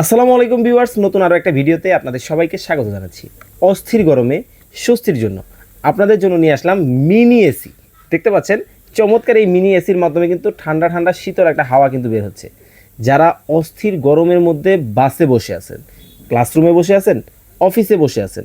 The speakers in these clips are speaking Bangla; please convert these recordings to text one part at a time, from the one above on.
আসসালামু আলাইকুম ভিউয়ার্স, নতুন আরও একটা ভিডিওতে আপনাদের সবাইকে স্বাগত জানাচ্ছি। অস্থির গরমে, স্বস্তির জন্য। আপনাদের জন্য নিয়ে আসলাম মিনি এসি। দেখতে পাচ্ছেন, চমৎকার এই মিনি এসির মাধ্যমে কিন্তু ঠান্ডা ঠান্ডা শীতল একটা হাওয়া কিন্তু বের হচ্ছে। যারা অস্থির গরমের মধ্যে বাসে বসে আছেন, ক্লাসরুমে বসে আছেন, অফিসে বসে আছেন,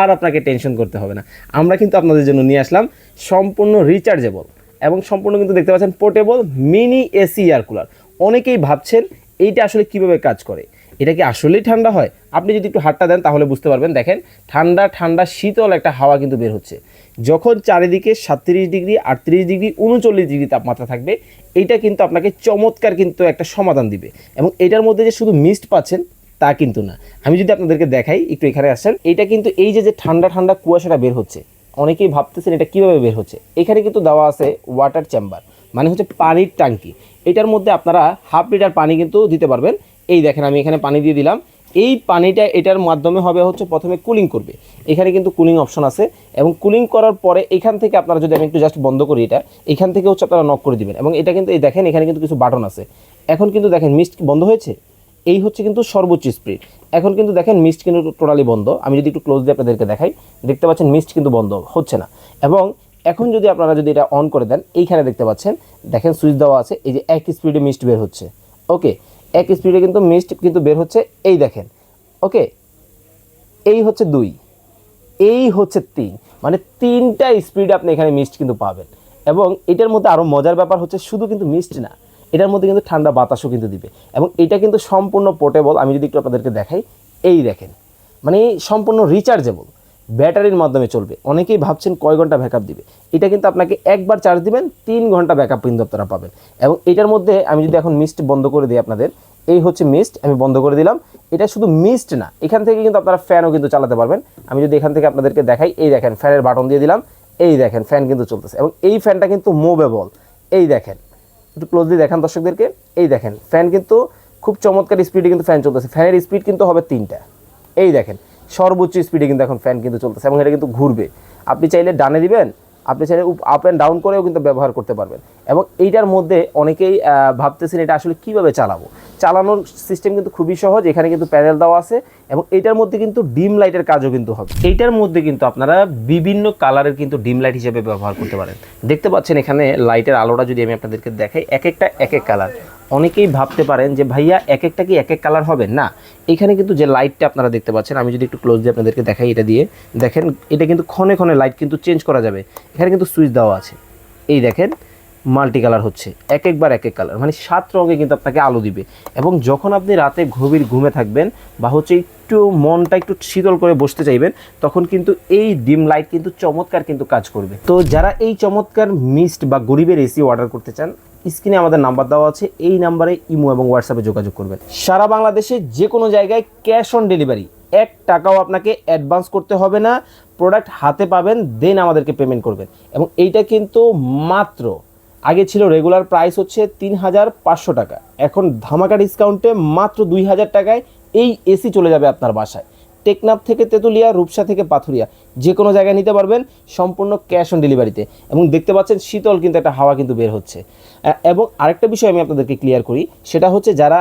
আর আপনাকে টেনশন করতে হবে না। আমরা কিন্তু আপনাদের জন্য নিয়ে আসলাম সম্পূর্ণ রিচার্জেবল এবং সম্পূর্ণ কিন্তু দেখতে পাচ্ছেন portable mini AC air cooler. অনেকেই ভাবছেন, এইটা আসলে কীভাবে কাজ করে? এটা কি আসলেই ঠান্ডা হয়? আপনি যদি একটু হাতটা দেন তাহলে বুঝতে পারবেন। দেখেন, ঠান্ডা ঠান্ডা, শীতল একটা হাওয়া কিন্তু বের হচ্ছে। যখন চারিদিকে সাতত্রিশ ডিগ্রি, আটত্রিশ ডিগ্রি, উনচল্লিশ ডিগ্রি তাপমাত্রা থাকবে, এইটা কিন্তু আপনাকে চমৎকার কিন্তু একটা সমাধান দিবে। এবং এটার মধ্যে যে শুধু মিস্ট পাচ্ছেন, তা কিন্তু না। আমি যদি আপনাদেরকে দেখাই, একটু এখানে আসেন। এটা কিন্তু এই যে যে ঠান্ডা ঠান্ডা কুয়াশাটা বের হচ্ছে, অনেকেই ভাবতেছেন এটা কীভাবে বের হচ্ছে? এখানে কিন্তু দেওয়া আছে ওয়াটার চেম্বার মানে হচ্ছে পানির ট্যাঙ্কি। এটার মধ্যে আপনারা হাফ লিটার পানি কিন্তু দিতে পারবেন। এই দেখেন, আমি এখানে পানি দিয়ে দিলাম। এই পানিটা এটার মাধ্যমে হবে হচ্ছে প্রথমে কুলিং করবে। এখানে কিন্তু কুলিং অপশন আছে এবং কুলিং করার পরে এখান থেকে আপনারা যদি আমি একটু জাস্ট বন্ধ করি এটা, এখান থেকে হচ্ছে আপনারা নক করে দিবেন। এবং এটা কিন্তু এই দেখেন, এখানে কিন্তু কিছু বাটন আছে। এখন কিন্তু দেখেন মিস্ট বন্ধ হয়েছে? এই হচ্ছে কিন্তু সর্বোচ্চ স্পিড এখন কিন্তু দেখেন মিস্ট কিন্তু টোটালি বন্ধ। আমি যদি একটু ক্লোজ দিয়ে আপনাদেরকে দেখাই, দেখতে পাচ্ছেন মিস্ট কিন্তু বন্ধ হচ্ছে না। এবং এখন যদি আপনারা যদি এটা অন করে দেন, এইখানে দেখতে পাচ্ছেন, দেখেন সুইচ দেওয়া আছে, এই যে এক স্পিডে মিস্ট বের হচ্ছে। ওকে এক স্পিডে কিন্তু মিস্ট কিন্তু বের হচ্ছে এই দেখেন ওকে এই হচ্ছে দুই, এই হচ্ছে তিন মানে তিনটা স্পিডে আপনি এখানে মিস্ট কিন্তু পাবেন। এবং এটার মধ্যে আরও মজার ব্যাপার হচ্ছে শুধু কিন্তু মিস্ট না, এটার মধ্যে কিন্তু ঠান্ডা বাতাসও কিন্তু দিবে। এবং এটা কিন্তু সম্পূর্ণ পোর্টেবল আমি যদি একটু আপনাদেরকে দেখাই, এই দেখেন মানে সম্পূর্ণ রিচার্জেবল ব্যাটারির মাধ্যমে চলবে। অনেকেই ভাবছেন কয় ঘণ্টা ব্যাকআপ দিবে। এটা কিন্তু আপনাকে একবার চার্জ দিবেন, তিন ঘণ্টা ব্যাকআপ কিন্তু আপনারা পাবেন। এবং এটার মধ্যে আমি যদি এখন মিস্ট বন্ধ করে দিই আপনাদের, এই হচ্ছে মিস্ট আমি বন্ধ করে দিলাম। এটা শুধু মিস্ট না, এখান থেকে কিন্তু আপনারা ফ্যানও কিন্তু চালাতে পারবেন। আমি যদি এখান থেকে আপনাদেরকে দেখাই, এই দেখেন ফ্যানের বাটন দিয়ে দিলাম। এই দেখেন ফ্যান কিন্তু চলতেছে। এবং এই ফ্যানটা কিন্তু মুভেবল এই দেখেন, একটু ক্লোজলি দেখান দর্শকদেরকে। এই দেখেন ফ্যান কিন্তু খুব চমৎকার স্পিডে কিন্তু ফ্যান চলতেছে। ফ্যানের স্পিড কিন্তু হবে তিনটা। এই দেখেন সর্বোচ্চ স্পিডে কিন্তু এখন ফ্যান কিন্তু চলতেছে এবং এটা কিন্তু ঘুরবে। আপনি চাইলে ডানে দিবেন, আপনি চাইলে আপ অ্যান্ড ডাউন করেও কিন্তু ব্যবহার করতে পারবেন। এবং এইটার মধ্যে অনেকেই ভাবতেছেন এটা আসলে কীভাবে চালাবো। চালানোর সিস্টেম কিন্তু খুবই সহজ, এখানে কিন্তু প্যানেল দেওয়া আছে এবং এইটার মধ্যে কিন্তু ডিম লাইটের কাজও কিন্তু হবে। এইটার মধ্যে কিন্তু আপনারা বিভিন্ন কালারের কিন্তু ডিম লাইট হিসেবে ব্যবহার করতে পারেন। দেখতে পাচ্ছেন এখানে লাইটের আলোটা যদি আমি আপনাদেরকে দেখাই, এক একটা, এক এক কালার অনেকেই ভাবতে পারেন যে, ভাইয়া এক একটা কি এক এক কালার হবে? না। এখানে কিন্তু যে লাইটটা আপনারা দেখতে পাচ্ছেন, আমি যদি একটু ক্লোজ দিয়ে আপনাদেরকে দেখাই এটা দিয়ে, দেখেন, এটা কিন্তু ক্ষণে ক্ষণে লাইট কিন্তু চেঞ্জ করা যাবে। এখানে কিন্তু সুইচ দেওয়া আছে। এই দেখেন মাল্টি কালার হচ্ছে। এক একবার এক এক কালার মানে সাত রঙে কিন্তু আপনাকে আলো দিবে। এবং যখন আপনি রাতে গভীর ঘুমে থাকবেন বা হচ্ছে একটু মনটা একটু শীতল করে বসতে চাইবেন, তখন কিন্তু এই ডিম লাইট কিন্তু চমৎকার কিন্তু কাজ করবে। তো যারা এই চমৎকার মিস্ট বা গরিবের এসি অর্ডার করতে চান স্ক্রিনে আমাদের নাম্বার দেওয়া আছে, এই নাম্বারে ইমো এবং হোয়াটসঅ্যাপে যোগাযোগ করবেন। সারা বাংলাদেশে যে কোনো জায়গায় ক্যাশ অন ডেলিভারি, এক টাকাও আপনাকে অ্যাডভান্স করতে হবে না প্রোডাক্ট হাতে পাবেন দেন আমাদেরকে পেমেন্ট করবেন। এবং এইটা কিন্তু মাত্র, আগে ছিল রেগুলার প্রাইস হচ্ছে তিন হাজার পাঁচশো টাকা। এখন ধামাকা ডিসকাউন্টে মাত্র দুই হাজার টাকায় এই এসি চলে যাবে আপনার বাসায়। টেকনাফ থেকে তেঁতুলিয়া, রূপসা থেকে পাথুরিয়া। যে কোনো জায়গায় নিতে পারবেন সম্পূর্ণ ক্যাশ অন ডেলিভারিতে। এবং দেখতে পাচ্ছেন শীতল কিন্তু একটা হাওয়া কিন্তু বের হচ্ছে। এবং আরেকটা বিষয় আমি আপনাদেরকে ক্লিয়ার করি, সেটা হচ্ছে যারা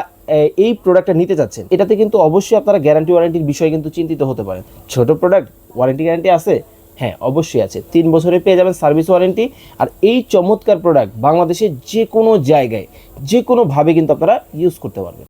এই প্রোডাক্টটা নিতে চাচ্ছেন, এটাতে কিন্তু অবশ্যই আপনারা গ্যারান্টি ওয়ারেন্টির বিষয়ে কিন্তু চিন্তিত হতে পারেন। ছোট প্রোডাক্ট ওয়ারেন্টি গ্যারান্টি আছে? হ্যাঁ অবশ্যই আছে। তিন বছরে পেয়ে যাবেন সার্ভিস ওয়ারেন্টি আর এই চমৎকার প্রোডাক্ট বাংলাদেশের যে কোনো জায়গায় যে কোনোভাবে কিন্তু আপনারা ইউজ করতে পারবেন।